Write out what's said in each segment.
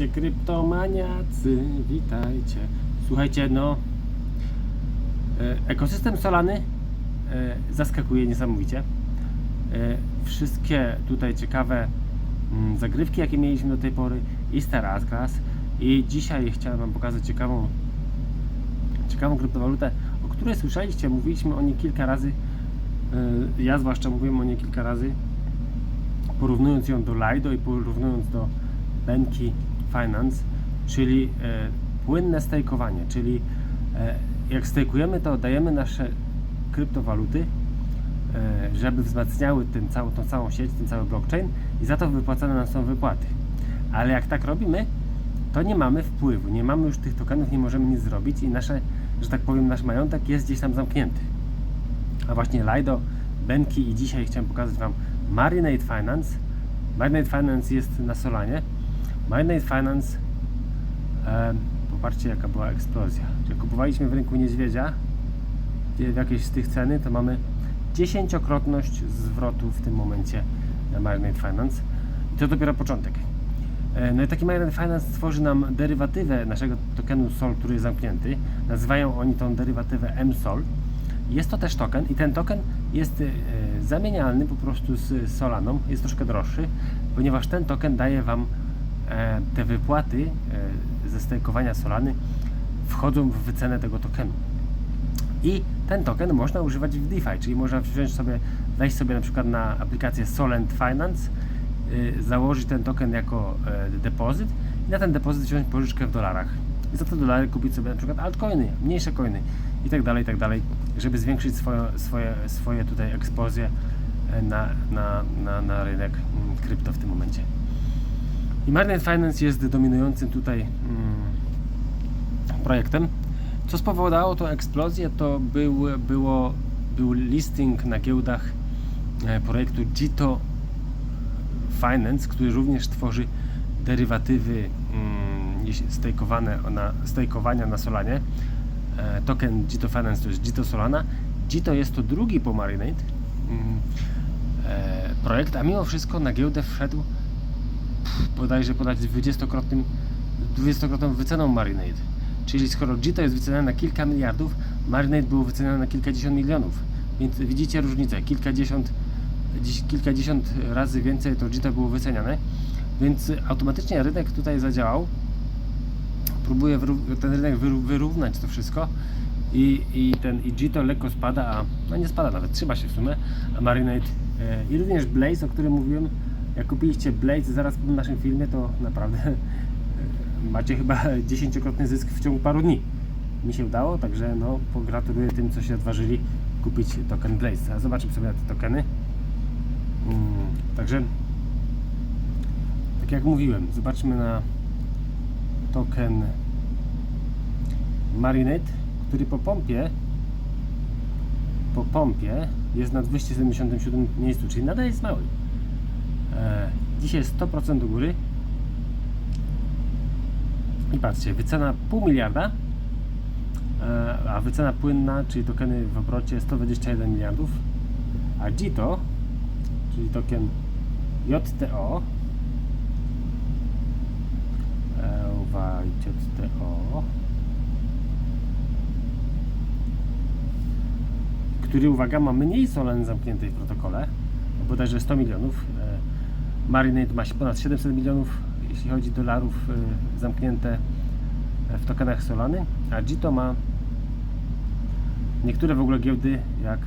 Witajcie kryptomaniacy, witajcie. Słuchajcie, no e, ekosystem solany e, zaskakuje niesamowicie. E, Wszystkie tutaj ciekawe mm, zagrywki, jakie mieliśmy do tej pory i Star Class i dzisiaj chciałem Wam pokazać ciekawą ciekawą kryptowalutę, o której słyszeliście, mówiliśmy o niej kilka razy. Ja zwłaszcza mówiłem o niej kilka razy porównując ją do Lido i porównując do Benki Finance, czyli e, płynne stejkowanie, czyli e, jak stejkujemy, to dajemy nasze kryptowaluty, e, żeby wzmacniały ten całą, tą całą sieć, ten cały blockchain i za to wypłacane nam są wypłaty. Ale jak tak robimy, to nie mamy wpływu, nie mamy już tych tokenów, nie możemy nic zrobić i nasze, że tak powiem, nasz majątek jest gdzieś tam zamknięty. A właśnie Lido, Benki i dzisiaj chciałem pokazać Wam Marinade Finance. Marinade Finance jest na Solanie. Marinade Finance, e, popatrzcie jaka była eksplozja. Jak kupowaliśmy w rynku niedźwiedzia, w jakiejś z tych ceny, to mamy dziesięciokrotność zwrotu w tym momencie na Marinade Finance. I to dopiero początek. E, No i taki Marinade Finance tworzy nam derywatywę naszego tokenu SOL, który jest zamknięty. Nazywają oni tą derywatywę MSOL. Jest to też token i ten token jest e, zamienialny po prostu z Solaną, jest troszkę droższy, ponieważ ten token daje Wam te wypłaty e, ze stejkowania Solany wchodzą w wycenę tego tokenu. I ten token można używać w DeFi, czyli można wziąć sobie, wejść sobie na przykład na aplikację Solent Finance, y, założyć ten token jako e, depozyt i na ten depozyt wziąć pożyczkę w dolarach. I za te dolary kupić sobie na przykład altcoiny, mniejsze coiny i tak dalej, i tak dalej, żeby zwiększyć swoje, swoje, swoje tutaj ekspozycje e, na, na, na, na rynek mm, krypto w tym momencie. I Marinade Finance jest dominującym tutaj mm, projektem. Co spowodowało tą eksplozję, to był, było, był listing na giełdach e, projektu Jito Finance, który również tworzy derywatywy mm, stejkowane na, stejkowania na Solanie. E, token Jito Finance to jest Jito Solana. Jito jest to drugi po Marinade mm, e, projekt, a mimo wszystko na giełdę wszedł bodajże podać 20-krotnym 20-krotną wyceną Marinade. Czyli skoro Jito jest wyceniane na kilka miliardów, Marinade było wyceniane na kilkadziesiąt milionów. Więc widzicie różnicę. Kilkadziesiąt, kilkadziesiąt razy więcej to Jito było wyceniane. Więc automatycznie rynek tutaj zadziałał. Próbuje ten rynek wyró- wyrównać to wszystko. I, i ten i Jito lekko spada, a no nie spada nawet, trzyma się w sumie, a Marinade e, i również Blaze, o którym mówiłem, jak kupiliście Blaze zaraz po naszym filmie, to naprawdę macie chyba dziesięciokrotny zysk w ciągu paru dni. Mi się udało, także no pogratuluję tym, co się odważyli kupić token Blaze. A zobaczymy sobie te tokeny. Mm, także tak jak mówiłem, zobaczmy na token Marinade, który po pompie po pompie jest na 277 miejscu, czyli nadal jest mały. E, dzisiaj jest 100% do góry. I patrzcie, wycena pół miliarda, e, a wycena płynna, czyli tokeny w obrocie 121 miliardów, a JITO, czyli token JTO, e, uwaga, JTO, który, uwaga, ma mniej solen zamkniętej w protokole, bodajże 100 milionów. E, Marinade ma ponad 700 milionów, jeśli chodzi dolarów e, zamknięte w tokenach Solany, a Jito ma niektóre w ogóle giełdy, jak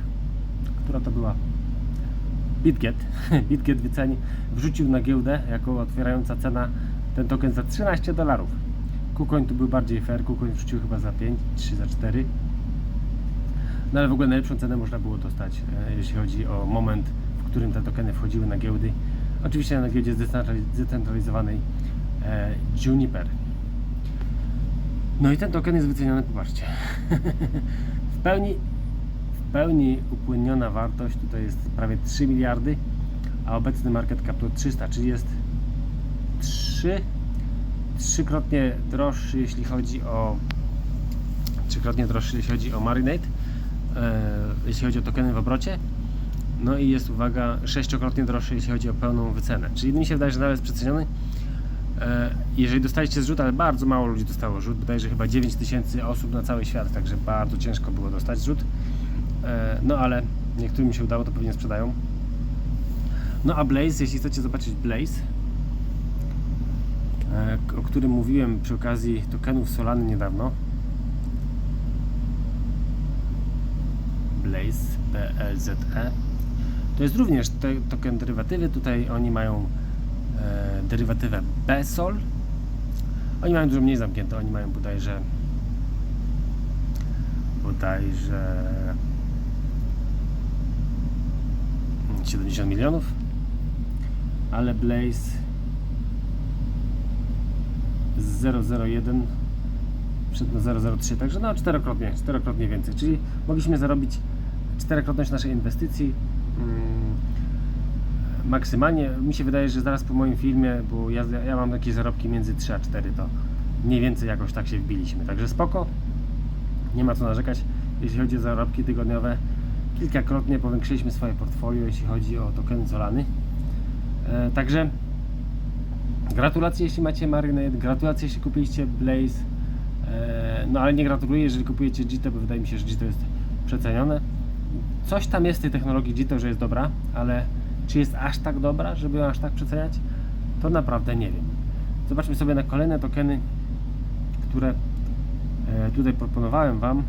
która to była? BitGet. BitGet wyceni, wrzucił na giełdę jako otwierająca cena ten token za 13 dolarów. KuCoin tu był bardziej fair, KuCoin wrzucił chyba za 5, 3 za 4. No ale w ogóle najlepszą cenę można było dostać, e, jeśli chodzi o moment, w którym te tokeny wchodziły na giełdy. Oczywiście na giełdzie zdecentraliz- zdecentralizowanej e, Juniper. No i ten token jest wyceniony, popatrzcie. w pełni w pełni upłynniona wartość tutaj jest prawie 3 miliardy, a obecny market cap to 300, czyli jest 3 trzykrotnie droższy, jeśli chodzi o trzykrotnie droższy, jeśli chodzi o Marinade, e, jeśli chodzi o tokeny w obrocie. No i jest, uwaga, sześciokrotnie droższy, jeśli chodzi o pełną wycenę. Czyli mi się wydaje, że nawet jest przeceniony. E, jeżeli dostaliście zrzut, ale bardzo mało ludzi dostało zrzut, bodajże chyba 9 tysięcy osób na cały świat, także bardzo ciężko było dostać zrzut. E, no ale niektórym się udało, to pewnie sprzedają. No a Blaze, jeśli chcecie zobaczyć Blaze, e, o którym mówiłem przy okazji tokenów Solany niedawno. Blaze, BLZE. To jest również te, token derywatywy. Tutaj oni mają e, derywatywę BSOL. Oni mają dużo mniej zamknięte. Oni mają bodajże bodajże 70 milionów. Ale Blaze 001 przed na 003, także no czterokrotnie, czterokrotnie więcej, czyli mogliśmy zarobić czterokrotność naszej inwestycji maksymalnie. Mi się wydaje, że zaraz po moim filmie, bo ja, ja mam jakieś zarobki między 3 a 4, to mniej więcej jakoś tak się wbiliśmy, także spoko, nie ma co narzekać, jeśli chodzi o zarobki tygodniowe. Kilkakrotnie powiększyliśmy swoje portfolio, jeśli chodzi o tokeny Solany. E, także Gratulacje jeśli macie Marinade, gratulacje jeśli kupiliście Blaze. E, no ale nie gratuluję, jeżeli kupujecie Jito, bo wydaje mi się, że Jito jest przecenione. Coś tam jest tej technologii Jito, że jest dobra, ale czy jest aż tak dobra, żeby ją aż tak przeceniać? To naprawdę nie wiem. Zobaczmy sobie na kolejne tokeny, które e, tutaj proponowałem Wam.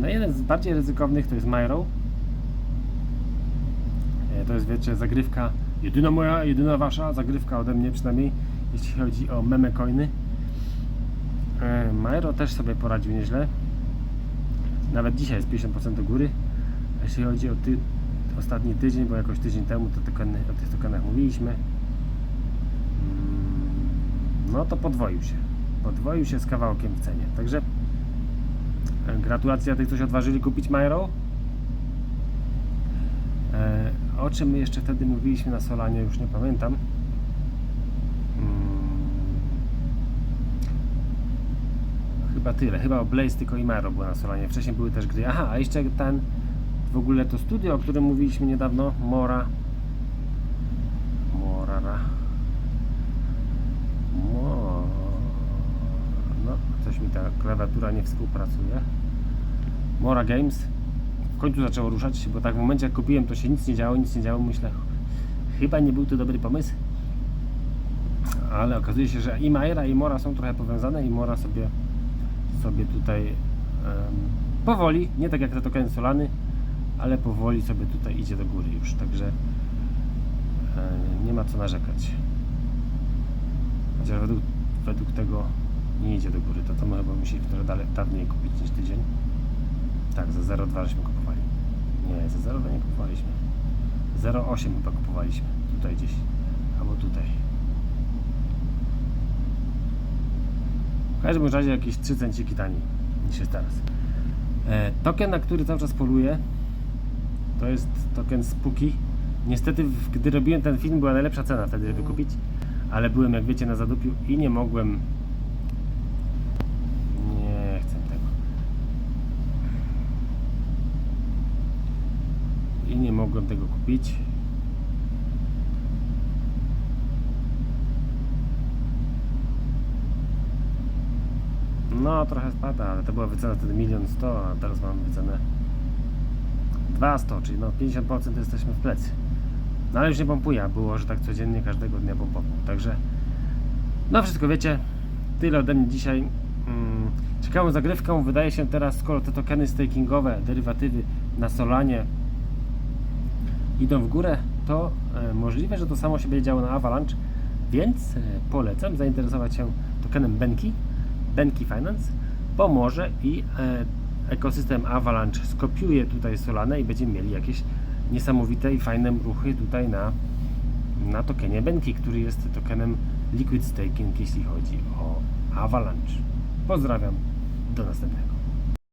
No jeden z bardziej ryzykownych to jest Myro. E, To jest, wiecie, zagrywka, jedyna moja, jedyna wasza zagrywka ode mnie przynajmniej, jeśli chodzi o meme coiny. E, Myro też sobie poradził nieźle. Nawet dzisiaj jest 50% do góry. Jeśli chodzi o ty, ostatni tydzień, bo jakoś tydzień temu to tokeny, o tych tokenach mówiliśmy, mm, no to podwoił się. Podwoił się z kawałkiem w cenie. Także e, gratulacje tych, co się odważyli kupić Myro. E, o czym my jeszcze wtedy mówiliśmy na Solanie, już nie pamiętam. Mm. Chyba tyle. Chyba o Blaze tylko i Maro było na Solanie. Wcześniej były też gry. Aha, a jeszcze ten w ogóle to studio, o którym mówiliśmy niedawno, Mora. Morara. Mo... No, coś mi ta klawiatura nie współpracuje. Mora Games w końcu zaczęło ruszać, bo tak w momencie jak kupiłem to się nic nie działo, nic nie działo, myślę chyba nie był to dobry pomysł ale okazuje się, że i Majera i Mora są trochę powiązane i Mora sobie sobie tutaj powoli, nie tak jak te tokeny Solany ale powoli sobie tutaj idzie do góry już, także nie ma co narzekać chociaż według, według tego nie idzie do góry, to to my chyba musieli trochę dalej, dawniej kupić niż tydzień tak, za 0,2 żeśmy kupowali. Nie, za 0,2 nie kupowaliśmy. 0,8 chyba kupowaliśmy. Tutaj gdzieś. Albo tutaj. W każdym razie jakieś 3 centiki taniej niż jest teraz. E, token, na który cały czas poluję, to jest token Spooky. Niestety, gdy robiłem ten film, była najlepsza cena wtedy, żeby kupić, ale byłem, jak wiecie, na zadupiu i nie mogłem. Nie chcę tego. i nie mogłem tego kupić. No, trochę spada, ale to była wycena wtedy milion sto, a teraz mam wycenę 200, czyli no 50% jesteśmy w plecy. No ale już nie pompuję, było, że tak codziennie każdego dnia pompował. Także no wszystko wiecie. Tyle ode mnie dzisiaj. Mm, ciekawą zagrywką wydaje się teraz, skoro te tokeny stakingowe, derywatywy na Solanie idą w górę, to e, możliwe, że to samo się będzie działo na Avalanche, więc e, polecam zainteresować się tokenem Benki, Benki Finance, bo może i e, ekosystem Avalanche skopiuje tutaj Solanę i będziemy mieli jakieś niesamowite i fajne ruchy tutaj na, na tokenie Benki, który jest tokenem Liquid Staking, jeśli chodzi o Avalanche. Pozdrawiam, do następnego.